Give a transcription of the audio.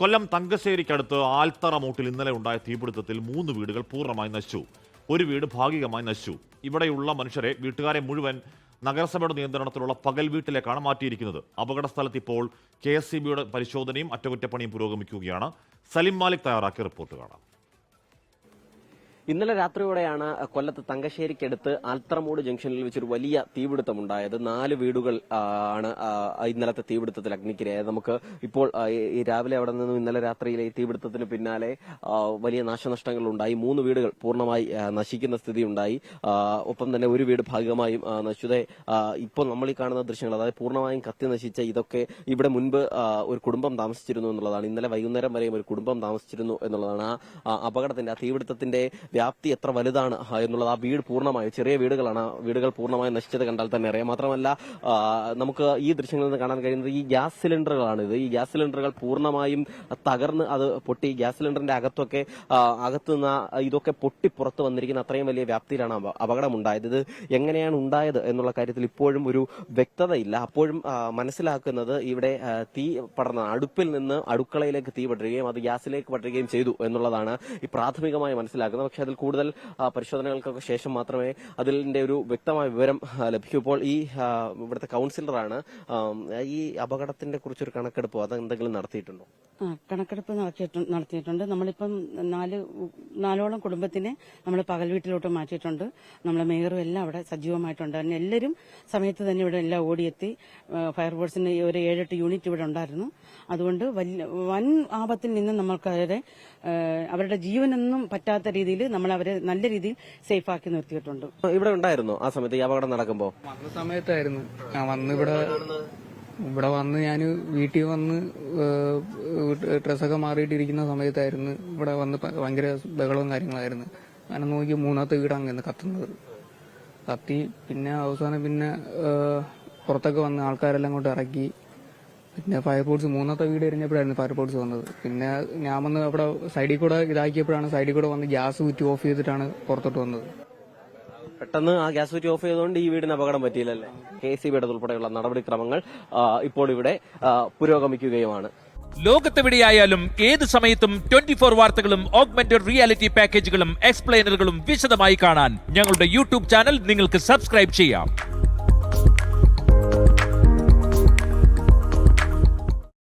കൊല്ലം തങ്കശ്ശേരിക്കടുത്ത് ആൽത്തറ മൂട്ടിൽ ഇന്നലെ ഉണ്ടായ തീപിടുത്തത്തിൽ മൂന്ന് വീടുകൾ പൂർണമായി നശിച്ചു. ഒരു വീട് ഭാഗികമായി നശിച്ചു. ഇവിടെയുള്ള മനുഷ്യരെ വീട്ടുകാരെ മുഴുവൻ നഗരസഭയുടെ നിയന്ത്രണത്തിലുള്ള പകൽ വീട്ടിലേക്കാണ് മാറ്റിയിരിക്കുന്നത്. അപകട സ്ഥലത്ത് ഇപ്പോൾ കെ എസ് സി ബിയുടെ പരിശോധനയും അറ്റകുറ്റപ്പണിയും പുരോഗമിക്കുകയാണ്. സലിം മാലിക് തയ്യാറാക്കിയ റിപ്പോർട്ട് കാണാം. ഇന്നലെ രാത്രിയോടെയാണ് കൊല്ലത്ത് തങ്കശ്ശേരിക്കടുത്ത് ആൽത്തറമൂട് ജംഗ്ഷനിൽ വെച്ചൊരു വലിയ തീപിടുത്തമുണ്ടായത്. നാല് വീടുകൾ ആണ് ഇന്നലത്തെ തീപിടുത്തത്തിൽ അഗ്നിക്കിരയായത്. നമുക്ക് ഇപ്പോൾ ഈ- രാവിലെ അവിടെ നിന്നും ഇന്നലെ രാത്രിയിലെ ഈ തീപിടുത്തത്തിന് പിന്നാലെ വലിയ നാശനഷ്ടങ്ങൾ ഉണ്ടായി മൂന്ന് വീടുകൾ പൂർണമായി നശിക്കുന്ന സ്ഥിതി ഉണ്ടായി ഒപ്പം തന്നെ ഒരു വീട് ഭാഗികമായും നശിച്ചതേ ഇപ്പോൾ നമ്മൾ ഈ കാണുന്ന ദൃശ്യങ്ങൾ അതായത് പൂർണമായും കത്തി നശിച്ച ഇതൊക്കെ ഇവിടെ മുൻപ് ഒരു കുടുംബം താമസിച്ചിരുന്നു എന്നുള്ളതാണ്. ഇന്നലെ വൈകുന്നേരം വരെയും ഒരു കുടുംബം താമസിച്ചിരുന്നു എന്നുള്ളതാണ് ആ അപകടത്തിന്റെ ആ തീപിടുത്തത്തിന്റെ വ്യാപ്തി എത്ര വലുതാണ് എന്നുള്ളത് ആ വീട് പൂർണമായും? ചെറിയ വീടുകളാണ് വീടുകൾ പൂർണമായും നശിച്ചത് കണ്ടാൽ തന്നെ അറിയാം. മാത്രമല്ല നമുക്ക് ഈ ദൃശ്യങ്ങളിൽ നിന്ന് കാണാൻ കഴിയുന്നത് ഈ ഗ്യാസ് സിലിണ്ടറുകളാണ് ഇത്. ഈ ഗ്യാസ് സിലിണ്ടറുകൾ പൂർണമായും തകർന്ന് അത് പൊട്ടി. ഗ്യാസ് സിലിണ്ടറിന്റെ അകത്തൊക്കെ അകത്തു നിന്ന് ഇതൊക്കെ പൊട്ടി പുറത്ത് വന്നിരിക്കുന്ന അത്രയും വലിയ വ്യാപ്തിയിലാണ് അപ- അപകടമുണ്ടായത്. ഇത് എങ്ങനെയാണ് ഉണ്ടായത് എന്നുള്ള കാര്യത്തിൽ ഇപ്പോഴും ഒരു വ്യക്തതയില്ല. അപ്പോഴും മനസ്സിലാക്കുന്നത് ഇവിടെ തീ പടർന്ന അടുപ്പിൽ നിന്ന് അടുക്കളയിലേക്ക് തീ പടരുകയും അത് ഗ്യാസിലേക്ക് പടരുകയും ചെയ്തു എന്നുള്ളതാണ് ഈ പ്രാഥമികമായി മനസ്സിലാക്കുന്നത്. പക്ഷേ അതിൽ കൂടുതൽ പരിശോധനകൾക്കൊക്കെ ശേഷം മാത്രമേ അതിന്റെ ഒരു വ്യക്തമായ വിവരം ലഭിക്കൂ. ഇപ്പോൾ ഈ ഇവിടുത്തെ കൗൺസിലറാണ് ഈ അപകടത്തിന്റെ കുറിച്ചൊരു കണക്കെടുപ്പോ അത് എന്തെങ്കിലും നടത്തിയിട്ടുണ്ടോ? കണക്കെടുപ്പ് നടത്തിയിട്ടുണ്ട്. നമ്മളിപ്പം നാല് നാലോളം കുടുംബത്തിനെ നമ്മൾ പകൽ വീട്ടിലോട്ട് മാറ്റിയിട്ടുണ്ട്. നമ്മളെ മേയറും എല്ലാം അവിടെ സജീവമായിട്ടുണ്ട്. തന്നെ എല്ലാവരും സമയത്ത് തന്നെ ഇവിടെ എല്ലാം ഓടിയെത്തി ഫയർഫോഴ്സിന് ഒരു ഏഴെട്ട് യൂണിറ്റ് ഇവിടെ ഉണ്ടായിരുന്നു. അതുകൊണ്ട് വൻ ആപത്തിൽ നിന്ന് നമ്മൾക്ക് അവരുടെ അവരുടെ ജീവനൊന്നും പറ്റാത്ത രീതിയിൽ നമ്മൾ അവരെ നല്ല രീതിയിൽ സേഫ് ആക്കി നിർത്തിയിട്ടുണ്ട് ഇവിടെ ഉണ്ടായിരുന്നു ആ സമയത്ത് ഈ അപകടം നടക്കുമ്പോ? വന്ന സമയത്തായിരുന്നു. ഞാൻ വന്ന് ഇവിടെ ഇവിടെ വന്ന് ഞാൻ വീട്ടിൽ വന്ന് ഡ്രസ്സൊക്കെ മാറിയിട്ടിരിക്കുന്ന സമയത്തായിരുന്നു ഇവിടെ വന്ന് ഭയങ്കര ബഹളവും കാര്യങ്ങളായിരുന്നു. അങ്ങനെ നോക്കി മൂന്നാമത്തെ വീടാണ് ഇന്ന് കത്തുന്നത്. കത്തി പിന്നെ അവസാനം പിന്നെ പുറത്തൊക്കെ വന്ന് ആൾക്കാരെല്ലാം കൊണ്ട് ഇറക്കി. പിന്നെ ഫയർഫോഴ്സ് മൂന്നാമത്തെ വീട് എറിഞ്ഞപ്പോഴായിരുന്നു ഫയർഫോഴ്സ് വന്നത്. പിന്നെ ഞാൻ വന്ന് അവിടെ സൈഡിൽ കൂടെ ഇതാക്കിയപ്പോഴാണ് സൈഡിൽ കൂടെ വന്ന് ഗ്യാസ് കുറ്റി ഓഫ് ചെയ്തിട്ടാണ് പുറത്തോട്ട് വന്നത്. പെട്ടെന്ന് ആ ഗ്യാസ് കുറ്റി ഓഫ് ചെയ്തുകൊണ്ട് ഈ വീടിന് അപകടം പറ്റിയില്ലല്ലേ? കെ സി ബിയുടെ ഉൾപ്പെടെയുള്ള നടപടിക്രമങ്ങൾ ഇപ്പോൾ ഇവിടെ പുരോഗമിക്കുകയുമാണ്. ലോകത്തെവിടെയായാലും ഏത് സമയത്തും ട്വന്റി ഫോർ വാർത്തകളും ഓഗ്മെന്റഡ് റിയാലിറ്റി പാക്കേജുകളും എക്സ്പ്ലെയിനറുകളും വിശദമായി കാണാൻ ഞങ്ങളുടെ യൂട്യൂബ് ചാനൽ നിങ്ങൾക്ക് സബ്സ്ക്രൈബ് ചെയ്യാം.